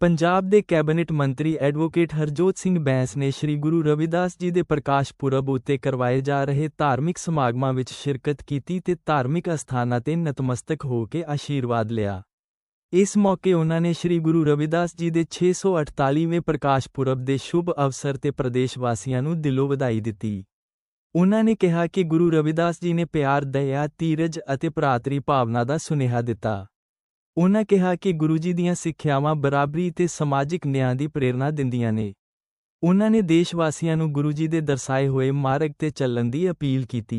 ਪੰਜਾਬ ਦੇ ਕੈਬਨਿਟ ਮੰਤਰੀ ਐਡਵੋਕੇਟ ਹਰਜੋਤ ਸਿੰਘ ਬੈਂਸ ਨੇ ਸ੍ਰੀ ਗੁਰੂ ਰਵਿਦਾਸ ਜੀ ਦੇ ਪ੍ਰਕਾਸ਼ ਪੁਰਬ ਉੱਤੇ ਕਰਵਾਏ ਜਾ ਰਹੇ ਧਾਰਮਿਕ ਸਮਾਗਮਾਂ ਵਿੱਚ ਸ਼ਿਰਕਤ ਕੀਤੀ ਤੇ ਧਾਰਮਿਕ ਅਸਥਾਨਾਂ ਤੇ ਨਤਮਸਤਕ ਹੋ ਕੇ ਆਸ਼ੀਰਵਾਦ ਲਿਆ। ਇਸ ਮੌਕੇ ਉਨ੍ਹਾਂ ਨੇ ਸ੍ਰੀ ਗੁਰੂ ਰਵਿਦਾਸ ਜੀ ਦੇ 648ਵੇਂ ਪ੍ਰਕਾਸ਼ ਪੁਰਬ ਦੇ ਸ਼ੁਭ ਅਵਸਰ ਤੇ ਪ੍ਰਦੇਸ਼ ਵਾਸੀਆਂ ਨੂੰ ਦਿਲੋਂ ਵਧਾਈ ਦਿੱਤੀ। ਉਹਨਾਂ ਨੇ ਕਿਹਾ ਕਿ ਗੁਰੂ ਰਵਿਦਾਸ ਜੀ ਨੇ ਪਿਆਰ, ਦਇਆ, ਧੀਰਜ ਅਤੇ ਭਰਾਤਰੀ ਭਾਵਨਾ ਦਾ ਸੁਨੇਹਾ ਦਿੱਤਾ। ਉਨ੍ਹਾਂ ਕਿਹਾ ਕਿ ਗੁਰੂ ਜੀ ਦੀਆਂ ਸਿੱਖਿਆਵਾਂ ਬਰਾਬਰੀ ਤੇ ਸਮਾਜਿਕ ਨਿਆਂ ਦੀ ਪ੍ਰੇਰਣਾ ਦਿੰਦੀਆਂ ਨੇ। ਉਨ੍ਹਾਂ ਨੇ ਦੇਸ਼ ਵਾਸੀਆਂ ਨੂੰ ਗੁਰੂ ਜੀ ਦੇ ਦਰਸਾਏ ਹੋਏ ਮਾਰਗ ਤੇ ਚੱਲਣ ਦੀ ਅਪੀਲ ਕੀਤੀ।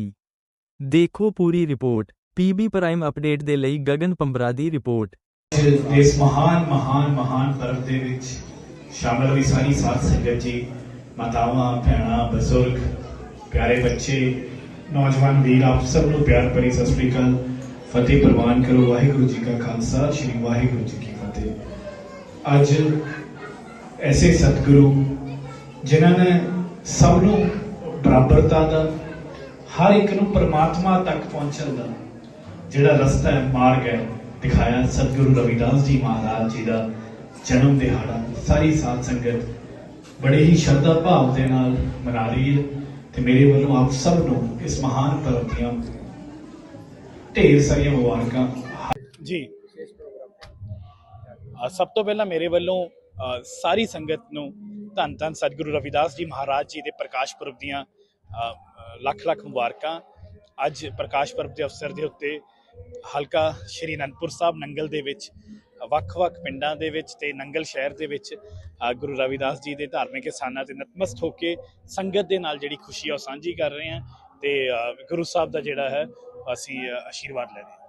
ਦੇਖੋ ਪੂਰੀ ਰਿਪੋਰਟ ਪੀਬੀ ਪ੍ਰਾਈਮ ਅਪਡੇਟ ਦੇ ਲਈ ਗਗਨ ਪੰਬਰਾ ਦੀ ਰਿਪੋਰਟ। ਇਸ ਮਹਾਨ ਮਹਾਨ ਮਹਾਨ ਪਰਬ ਦੇ ਵਿੱਚ ਸ਼ਾਮਲ ਹੋਈ ਸਾਰੀ ਸਾਧ ਸੰਗਤ ਜੀ, ਮਾਤਾਵਾਂ, ਭੈਣਾਂ, ਬਜ਼ੁਰਗ, ਪਿਆਰੇ ਬੱਚੇ, ਨੌਜਵਾਨ ਵੀਰ, ਆਪ ਸਭ ਨੂੰ ਪਿਆਰ ਭਰੀ ਸਤਿ ਸ੍ਰੀ ਅਕਾਲ। ਫਤਿਹ ਪ੍ਰਵਾਨ ਕਰੋ, ਵਾਹਿਗੁਰੂ ਜੀ ਕਾ ਖਾਲਸਾ, ਸ੍ਰੀ ਵਾਹਿਗੁਰੂ ਜੀ ਕੀ ਫਤਿਹ। ਅੱਜ ਐਸੇ ਸਤਿਗੁਰੂ ਜਿਨ੍ਹਾਂ ਨੇ ਸਭ ਨੂੰ ਬਰਾਬਰਤਾ ਦਾ, ਹਰ ਇੱਕ ਨੂੰ ਪਰਮਾਤਮਾ ਤੱਕ ਪਹੁੰਚਣ ਦਾ ਜਿਹੜਾ ਰਸਤਾ ਹੈ, ਮਾਰਗ ਹੈ, ਦਿਖਾਇਆ ਸਤਿਗੁਰੂ ਰਵਿਦਾਸ ਜੀ ਮਹਾਰਾਜ ਜੀ ਦਾ ਜਨਮ ਦਿਹਾੜਾ। ਸਾਰੀ ਸਾਧ ਸੰਗਤ ਬੜੇ ਹੀ ਸ਼ਰਧਾ ਭਾਵ ਦੇ ਨਾਲ ਮਨਾ ਰਹੀ ਹੈ ਤੇ ਮੇਰੇ ਵੱਲੋਂ ਆਪ ਸਭ ਨੂੰ ਇਸ ਮਹਾਨ ਪਰਬ ਦੀਆਂ ਢੇਰ ਸਾਰੀਆਂ ਮੁਬਾਰਕਾਂ। ਜੀ। ਸਭ ਤੋਂ ਪਹਿਲਾਂ ਮੇਰੇ ਵੱਲੋਂ ਸਾਰੀ ਸੰਗਤ ਨੂੰ ਧੰਨ ਧੰਨ ਸਤਿਗੁਰੂ ਰਵਿਦਾਸ ਜੀ ਮਹਾਰਾਜ ਜੀ ਦੇ ਪ੍ਰਕਾਸ਼ ਪੁਰਬ ਦੀਆਂ ਲੱਖ ਲੱਖ ਮੁਬਾਰਕਾਂ। ਅੱਜ ਪ੍ਰਕਾਸ਼ ਪੁਰਬ ਦੇ ਅਵਸਰ ਦੇ ਉੱਤੇ ਹਲਕਾ ਸ਼੍ਰੀ ਅਨੰਦਪੁਰ ਸਾਹਿਬ ਨੰਗਲ ਦੇ ਵਿੱਚ ਵੱਖ-ਵੱਖ ਪਿੰਡਾਂ ਦੇ ਵਿੱਚ ਤੇ ਨੰਗਲ ਸ਼ਹਿਰ ਦੇ ਵਿੱਚ ਗੁਰੂ ਰਵਿਦਾਸ ਜੀ ਦੇ ਧਾਰਮਿਕ ਸਥਾਨਾਂ ਤੇ ਨਤਮਸਤ ਹੋ ਕੇ ਸੰਗਤ ਦੇ ਨਾਲ ਜਿਹੜੀ ਖੁਸ਼ੀ ਆ ਉਹ ਸਾਂਝੀ ਕਰ ਰਹੇ ਹਾਂ ਤੇ ਗੁਰੂ ਸਾਹਿਬ ਦਾ ਜਿਹੜਾ ਹੈ ਅਸੀਂ ਅ, ਆਸ਼ੀਰਵਾਦ ਲੈ ਰਹੇ ਹਾਂ।